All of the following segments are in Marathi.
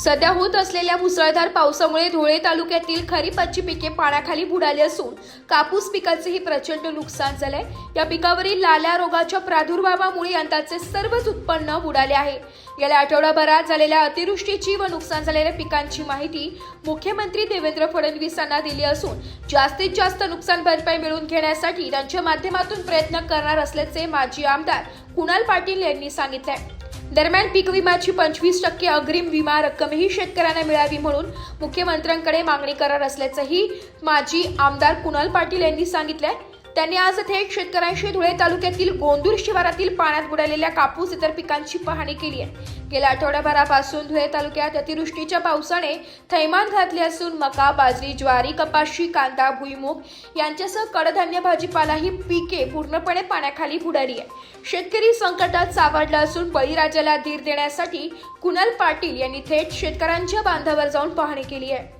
सध्या होत असलेल्या मुसळधार पावसामुळे धुळे तालुक्यातील खरीपाची पिके पाण्याखाली बुडाली असून कापूस पिकाचेही प्रचंड नुकसान झालंय. या पिकावरील लाल्या रोगाच्या प्रादुर्भावामुळे यंदाचे सर्वच उत्पन्न बुडाले आहे. गेल्या आठवडाभरात झालेल्या अतिवृष्टीची व नुकसान झालेल्या पिकांची माहिती मुख्यमंत्री देवेंद्र फडणवीस यांना दिली असून जास्तीत जास्त नुकसान भरपाई मिळवून घेण्यासाठी त्यांच्या माध्यमातून प्रयत्न करणार असल्याचे माजी आमदार कुणाल पाटील यांनी सांगितले दरम्यान पीक विम्याची पंचवीस टक्के अग्रिम विमा रक्कमही शेतकऱ्यांना मिळावी म्हणून मुख्यमंत्र्यांकडे मागणी करणार असल्याचंही माजी आमदार कुणाल पाटील यांनी सांगितलंय. त्यांनी आज थेट शेतकऱ्यांशी धुळे तालुक्यातील गोंदूर शिवारातील पाण्यात बुडालेल्या कापूस इतर पिकांची पाहणी केली आहे. गेल्या आठवड्याभरापासून धुळे तालुक्यात अतिवृष्टीच्या पावसाने थैमान घातले असून मका बाजरी ज्वारी कपाशी कांदा भुईमूग यांच्यासह कडधान्य भाजीपाला ही पिके पूर्णपणे पाण्याखाली बुडाली आहे. शेतकरी संकटात सावरला असून बळीराजाला धीर देण्यासाठी कुणाल पाटील यांनी थेट शेतकऱ्यांच्या बांधावर जाऊन पाहणी केली आहे.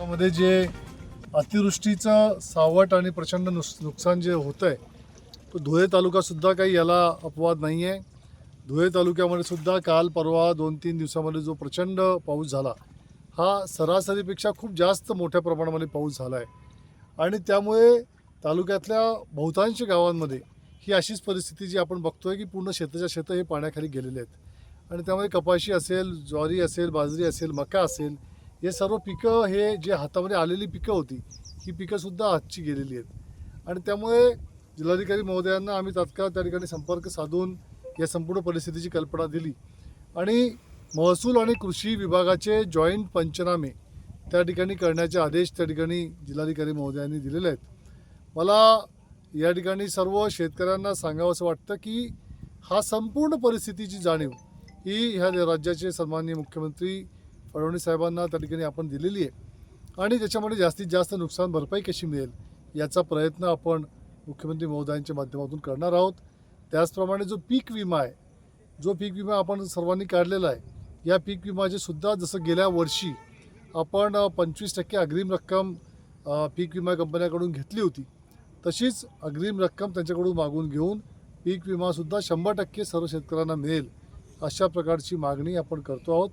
मध्ये जे अतिवृष्टीचं सावट आणि प्रचंड नुस नुकसान जे होतं आहे तो धुळे तालुकासुद्धा काही याला अपवाद नाही आहे धुळे तालुक्यामध्ये सुद्धा काल परवा दोन तीन दिवसामध्ये जो प्रचंड पाऊस झाला हा सरासरीपेक्षा खूप जास्त मोठ्या प्रमाणामध्ये पाऊस झाला आहे आणि त्यामुळे तालुक्यातल्या बहुतांश गावांमध्ये ही अशीच परिस्थिती जी आपण बघतो आहे की पूर्ण शेताच्या शेतं हे पाण्याखाली गेलेले आहेत. आणि त्यामध्ये कपाशी असेल ज्वारी असेल बाजरी असेल मका असेल हे सर्व पिकं हे जे हातामध्ये आलेली पिकं होती ही पिकंसुद्धा हातची गेलेली आहेत. आणि त्यामुळे जिल्हाधिकारी महोदयांना आम्ही तात्काळ त्या ठिकाणी संपर्क साधून या संपूर्ण परिस्थितीची कल्पना दिली. आणि महसूल आणि कृषी विभागाचे जॉईंट पंचनामे त्या ठिकाणी करण्याचे आदेश त्या ठिकाणी जिल्हाधिकारी महोदयांनी दिलेले आहेत. मला या ठिकाणी सर्व शेतकऱ्यांना सांगावंसं वाटतं की हा संपूर्ण परिस्थितीची जाणीव ही ह्या राज्याचे सन्माननीय मुख्यमंत्री फडणवीस साहेबांना त्या ठिकाणी आपण दिलेली आहे. आणि त्याच्यामध्ये जास्तीत जास्त नुकसान भरपाई कशी मिळेल याचा प्रयत्न आपण मुख्यमंत्री महोदयांच्या माध्यमातून करणार आहोत. त्याचप्रमाणे जो पीक विमा आहे जो पीक विमा आपण सर्वांनी काढलेला आहे या पीक विमाचे सुद्धा जसं गेल्या वर्षी आपण पंचवीस टक्के अग्रिम रक्कम पीक विमा कंपन्याकडून घेतली होती तशीच अग्रिम रक्कम त्यांच्याकडून मागून घेऊन पीक विमासुद्धा शंभर टक्के सर्व शेतकऱ्यांना मिळेल अशा प्रकारची मागणी आपण करतो आहोत.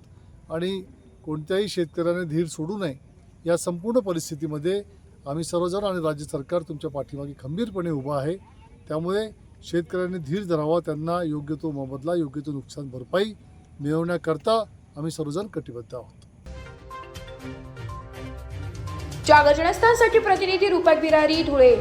आणि कोणत्याही शेतकऱ्याने धीर सोडू नये या संपूर्ण परिस्थितीमध्ये आम्ही सर्वजण आणि राज्य सरकार तुमच्या पाठीमागे खंबीरपणे उभं आहे. त्यामुळे शेतकऱ्यांनी धीर धरावा त्यांना योग्य तो मोबदला योग्य तो नुकसान भरपाई मिळवण्याकरता आम्ही सर्वजण कटिबद्ध आहोत. जागरजनस्थानसाठी प्रतिनिधी रुपक बिरारी धुळे.